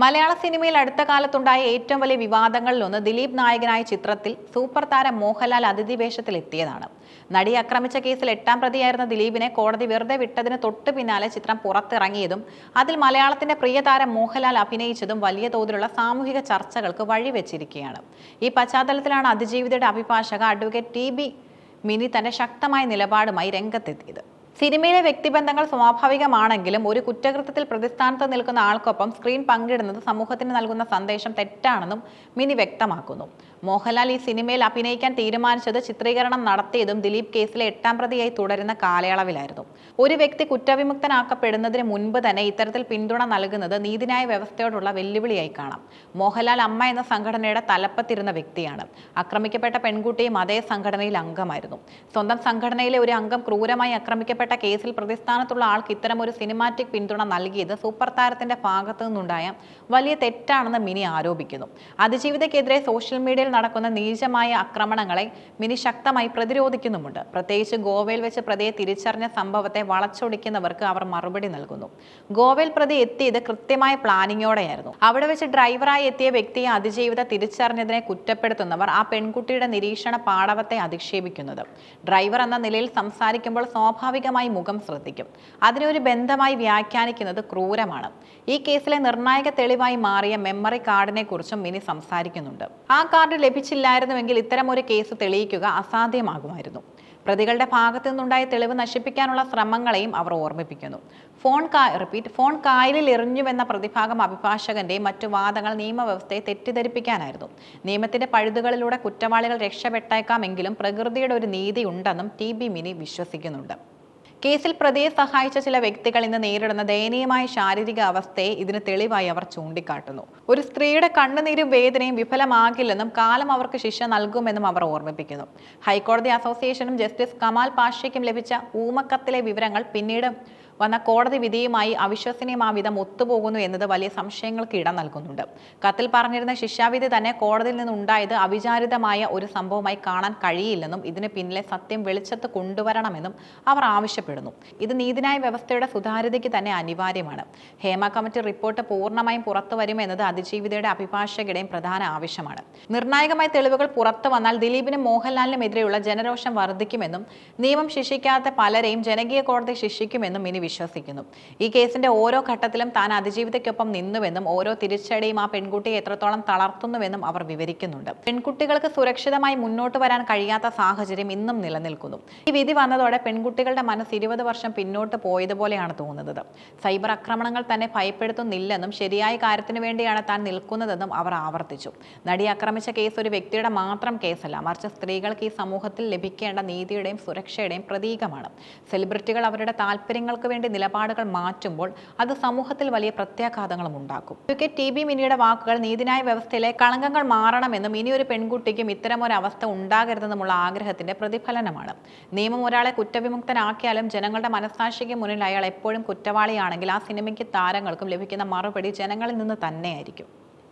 മലയാള സിനിമയിൽ അടുത്ത കാലത്തുണ്ടായ ഏറ്റവും വലിയ വിവാദങ്ങളിലൊന്ന് ദിലീപ് നായകനായ ചിത്രത്തിൽ സൂപ്പർ താരം മോഹൻലാൽ അതിഥി വേഷത്തിൽ എത്തിയതാണ് നടി ആക്രമിച്ച കേസിൽ എട്ടാം പ്രതിയായിരുന്ന ദിലീപിനെ കോടതി വെറുതെ വിട്ടതിന് തൊട്ടു പിന്നാലെ ചിത്രം പുറത്തിറങ്ങിയതും അതിൽ മലയാളത്തിന്റെ പ്രിയ താരം മോഹൻലാൽ അഭിനയിച്ചതും വലിയ തോതിലുള്ള സാമൂഹിക ചർച്ചകൾക്ക് വഴിവെച്ചിരിക്കുകയാണ്. ഈ പശ്ചാത്തലത്തിലാണ് അതിജീവിതയുടെ അഭിഭാഷക അഡ്വക്കേറ്റ് ടി ബി മിനി തന്റെ ശക്തമായ നിലപാടുമായി രംഗത്തെത്തിയത്. സിനിമയിലെ വ്യക്തിബന്ധങ്ങൾ സ്വാഭാവികമാണെങ്കിലും ഒരു കുറ്റകൃത്യത്തിൽ പ്രതിസ്ഥാനത്ത് നിൽക്കുന്ന ആൾക്കൊപ്പം സ്ക്രീൻ പങ്കിടുന്നത് സമൂഹത്തിന് നൽകുന്ന സന്ദേശം തെറ്റാണെന്നും മിനി വ്യക്തമാക്കുന്നു. മോഹൻലാൽ ഈ സിനിമയിൽ അഭിനയിക്കാൻ തീരുമാനിച്ചത് ചിത്രീകരണം നടത്തിയതും ദിലീപ് കേസിലെ എട്ടാം പ്രതിയായി തുടരുന്ന കാലയളവിലായിരുന്നു. ഒരു വ്യക്തി കുറ്റവിമുക്തനാക്കപ്പെടുന്നതിന് മുൻപ് തന്നെ ഇത്തരത്തിൽ പിന്തുണ നൽകുന്നത് നീതിന്യായ വ്യവസ്ഥയോടുള്ള വെല്ലുവിളിയായി കാണാം. മോഹൻലാൽ അമ്മ എന്ന സംഘടനയുടെ തലപ്പത്തിരുന്ന വ്യക്തിയാണ്. ആക്രമിക്കപ്പെട്ട പെൺകുട്ടിയും അതേ സംഘടനയിൽ അംഗമായിരുന്നു. സ്വന്തം സംഘടനയിലെ ഒരു അംഗം ക്രൂരമായി ആക്രമിക്കപ്പെട്ട കേസിൽ പ്രതിസ്ഥാനത്തുള്ള ആൾക്ക് ഇത്തരമൊരു സിനിമാറ്റിക് പിന്തുണ നൽകിയത് സൂപ്പർ താരത്തിന്റെ ഭാഗത്തു നിന്നുണ്ടായ വലിയ തെറ്റാണെന്ന് മിനി ആരോപിക്കുന്നു. അതിജീവിതയ്ക്കെതിരെ സോഷ്യൽ മീഡിയയിൽ നടക്കുന്ന നീചമായ ആക്രമണങ്ങളെ മിനി ശക്തമായി പ്രതിരോധിക്കുന്നുമുണ്ട്. പ്രത്യേകിച്ച് ഗോവയിൽ വെച്ച് പ്രതിയെ തിരിച്ചറിഞ്ഞ സംഭവത്തെ വളച്ചൊടിക്കുന്നവർക്ക് അവർ മറുപടി നൽകുന്നു. ഗോവയിൽ പ്രതി എത്തിയത് കൃത്യമായ പ്ലാനിങ്ങോടെയായിരുന്നു. അവിടെ വെച്ച് ഡ്രൈവറായി എത്തിയ വ്യക്തിയെ അതിജീവിത തിരിച്ചറിഞ്ഞതിനെ കുറ്റപ്പെടുത്തുന്നവർ ആ പെൺകുട്ടിയുടെ നിരീക്ഷണ പാടവത്തെ അധിക്ഷേപിക്കുന്നത്. ഡ്രൈവർ എന്ന നിലയിൽ സംസാരിക്കുമ്പോൾ സ്വാഭാവികമായി മുഖം ശ്രദ്ധിക്കും. അതിനെ ഒരു ബന്ധമായി വ്യാഖ്യാനിക്കുന്നത് ക്രൂരമാണ്. ഈ കേസിലെ നിർണായക തെളിവായി മാറിയ മെമ്മറി കാർഡിനെ കുറിച്ചും മിനി സംസാരിക്കുന്നുണ്ട്. ആ കാർഡ് ലഭിച്ചില്ലായിരുന്നുവെങ്കിൽ ഇത്തരം ഒരു കേസ് തെളിയിക്കുക അസാധ്യമാകുമായിരുന്നു. പ്രതികളുടെ ഭാഗത്തു നിന്നുണ്ടായ തെളിവ് നശിപ്പിക്കാനുള്ള ശ്രമങ്ങളെയും അവർ ഓർമ്മിപ്പിക്കുന്നു. ഫോൺ കാ റിപ്പീറ്റ് ഫോൺ കായലിൽ എറിഞ്ഞുവെന്ന പ്രതിഭാഗം അഭിഭാഷകന്റെ മറ്റു വാദങ്ങൾ നിയമവ്യവസ്ഥയെ തെറ്റിദ്ധരിപ്പിക്കാനായിരുന്നു. നിയമത്തിന്റെ പഴുതുകളിലൂടെ കുറ്റവാളികൾ രക്ഷപ്പെട്ടേക്കാമെങ്കിലും പ്രകൃതിയുടെ ഒരു നീതി ഉണ്ടെന്നും ടി ബി മിനി വിശ്വസിക്കുന്നുണ്ട്. കേസിൽ പ്രതിയെ സഹായിച്ച ചില വ്യക്തികൾ ഇന്ന് നേരിടുന്ന ദയനീയമായ ശാരീരിക അവസ്ഥയെ ഇതിന് തെളിവായി അവർ ചൂണ്ടിക്കാട്ടുന്നു. ഒരു സ്ത്രീയുടെ കണ്ണുനീരും വേദനയും വിഫലമാകില്ലെന്നും കാലം അവർക്ക് ശിക്ഷ നൽകുമെന്നും അവർ ഓർമ്മിപ്പിക്കുന്നു. ഹൈക്കോടതി അസോസിയേഷനും ജസ്റ്റിസ് കമാൽ പാഷയ്ക്കും ലഭിച്ച ഊമക്കത്തിലെ വിവരങ്ങൾ പിന്നീട് വന്ന കോടതി വിധിയുമായി അവിശ്വസനീയമാവിധം ഒത്തുപോകുന്നു എന്നത് വലിയ സംശയങ്ങൾക്ക് ഇടം നൽകുന്നുണ്ട്. കത്തിൽ പറഞ്ഞിരുന്ന ശിക്ഷാവിധി തന്നെ കോടതിയിൽ നിന്നുണ്ടായത് അവിചാരിതമായ ഒരു സംഭവമായി കാണാൻ കഴിയില്ലെന്നും ഇതിന് പിന്നിലെ സത്യം വെളിച്ചത്ത് കൊണ്ടുവരണമെന്നും അവർ ആവശ്യപ്പെടുന്നു. ഇത് നീതിന്യായ വ്യവസ്ഥയുടെ സുതാര്യതയ്ക്ക് തന്നെ അനിവാര്യമാണ്. ഹേമ കമ്മിറ്റി റിപ്പോർട്ട് പൂർണമായും പുറത്തു വരുമെന്നത് അതിജീവിതയുടെ അഭിഭാഷകരുടെയും പ്രധാന ആവശ്യമാണ്. നിർണായകമായ തെളിവുകൾ പുറത്തു വന്നാൽ ദിലീപിനും മോഹൻലാലിനും എതിരെയുള്ള ജനരോഷം വർദ്ധിക്കുമെന്നും നിയമം ശിക്ഷിക്കാത്ത പലരെയും ജനകീയ കോടതി ശിക്ഷിക്കുമെന്നും ഇനി വിശ്വസിക്കുന്നു. ഈ കേസിന്റെ ഓരോ ഘട്ടത്തിലും താൻ അതിജീവിതയ്ക്കൊപ്പം നിന്നുവെന്നും ഓരോ തിരിച്ചടിയും ആ പെൺകുട്ടിയെ എത്രത്തോളം തളർത്തുന്നുവെന്നും അവർ വിവരിക്കുന്നുണ്ട്. പെൺകുട്ടികൾക്ക് സുരക്ഷിതമായി മുന്നോട്ട് വരാൻ കഴിയാത്ത സാഹചര്യം ഇന്നും നിലനിൽക്കുന്നു. ഈ വിധി വന്നതോടെ പെൺകുട്ടികളുടെ മനസ്സ് ഇരുപത് വർഷം പിന്നോട്ട് പോയതുപോലെയാണ് തോന്നുന്നത്. സൈബർ ആക്രമണങ്ങൾ തന്നെ ഭയപ്പെടുത്തുന്നില്ലെന്നും ശരിയായ കാര്യത്തിന് വേണ്ടിയാണ് താൻ നിൽക്കുന്നതെന്നും അവർ ആവർത്തിച്ചു. നടി ആക്രമിച്ച കേസ് ഒരു വ്യക്തിയുടെ മാത്രം കേസല്ല മറിച്ച് സ്ത്രീകൾക്ക് ഈ സമൂഹത്തിൽ ലഭിക്കേണ്ട നീതിയുടെയും സുരക്ഷയുടെയും പ്രതീകമാണ്. സെലിബ്രിറ്റികൾ അവരുടെ താല്പര്യങ്ങൾക്ക് വേണ്ടി നിലപാടുകൾ മാറ്റുമ്പോൾ അത് സമൂഹത്തിൽ വലിയ പ്രത്യാഘാതങ്ങളും ഉണ്ടാക്കും. അഡ്വക്കേറ്റ് ടി ബി മിനിയുടെ വാക്കുകൾ നീതിന്യായ വ്യവസ്ഥയിലെ കളങ്കങ്ങൾ മാറണമെന്നും ഇനിയൊരു പെൺകുട്ടിക്കും ഇത്തരമൊരു അവസ്ഥ ഉണ്ടാകരുതെന്നുമുള്ള ആഗ്രഹത്തിന്റെ പ്രതിഫലനമാണ്. നിയമം ഒരാളെ കുറ്റവിമുക്തനാക്കിയാലും ജനങ്ങളുടെ മനസ്സാക്ഷിക്ക് മുന്നിൽ അയാൾ എപ്പോഴും കുറ്റവാളിയാണെങ്കിൽ ആ സിനിമയ്ക്ക് താരങ്ങൾക്കും ലഭിക്കുന്ന മറുപടി ജനങ്ങളിൽ നിന്ന് തന്നെയായിരിക്കും.